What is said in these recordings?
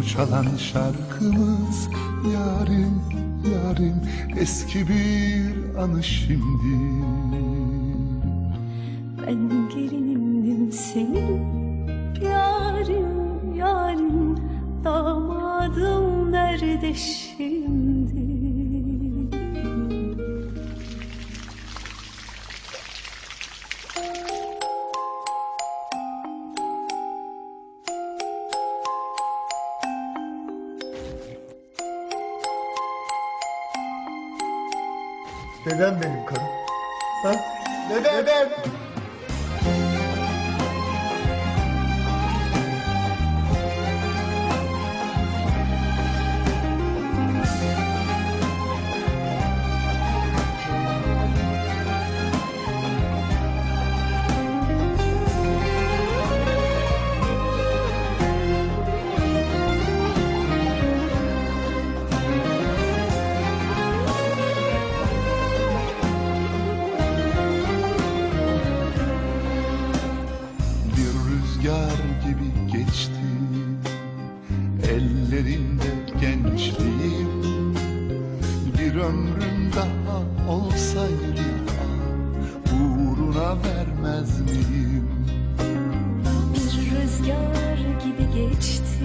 Bu çalan şarkımız yarim yarim eski bir anı şimdi. Ben gelinindim senin Yarim yarim Damadım nerede şimdi Neden benim karım? Ha? Neden? Neden? Rüzgar gibi geçti Ellerinde gençliğim Bir ömrüm daha olsaydı Uğruna vermez miyim? Bir rüzgar gibi geçti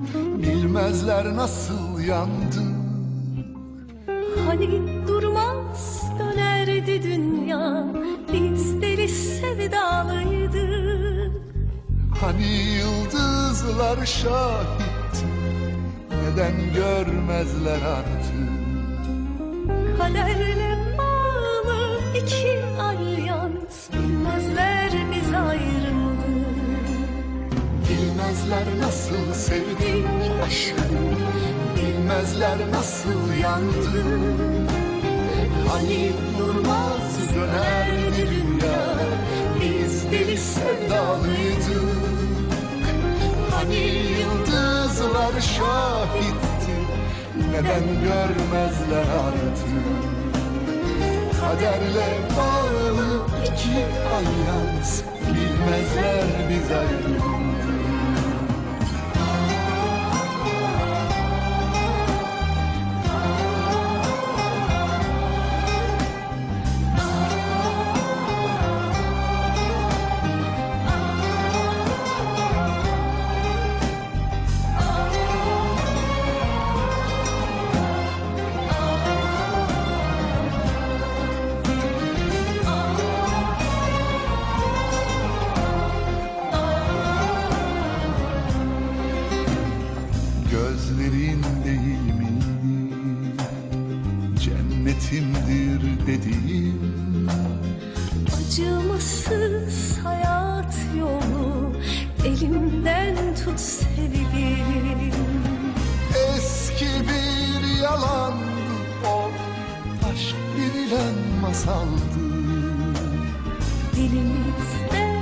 Bilmezler nasıl yandık Hani durmaz dönerdi dünya. Biz deli sevdalıydık Hani yıldızlar şahit Neden görmezler artık? Kaderle bağlı iki alyans. Bilmezler biz ayrıldık Bilmezler nasıl sevdik aşkım Bilmezler nasıl yandık Hani durmaz dönerdi dünya Biz deli sevdalıydık Hani yıldızlar şahitti. Neden görmezler artık? Kaderle bağlı iki alyans. Bilmezler biz ayrıldık Cennetimdir dediğim. Acımasız hayat yolu Elimden tut sevgilim. Eski bir yalan o Aşk denilen masaldı. Dilimizde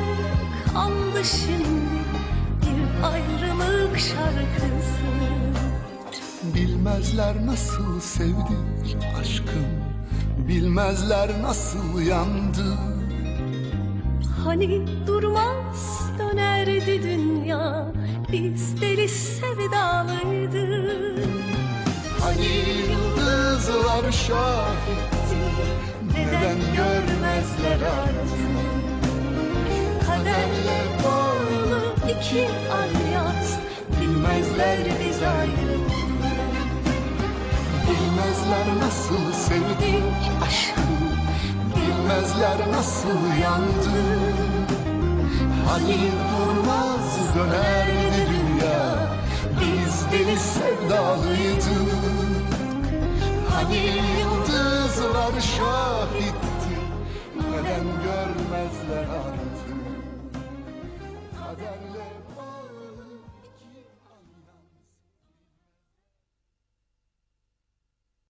kaldı şimdi Bir ayrılık şarkısı Bilmezler nasıl sevdik aşkım Bilmezler nasıl yandı Hani durmaz dönerdi dünya Biz deli sevdalıydık Hani yıldızlar şahitti Neden görmezler artık? Kaderle bağlı iki alyans Bilmezler biz ayrıldık Bilmezler nasıl sevdik aşkın Bilmezler nasıl yandı Hani durmaz dönerdi dünya. Biz deli sevdalıydık Hani yıldızlar şahitti. Neden görmezler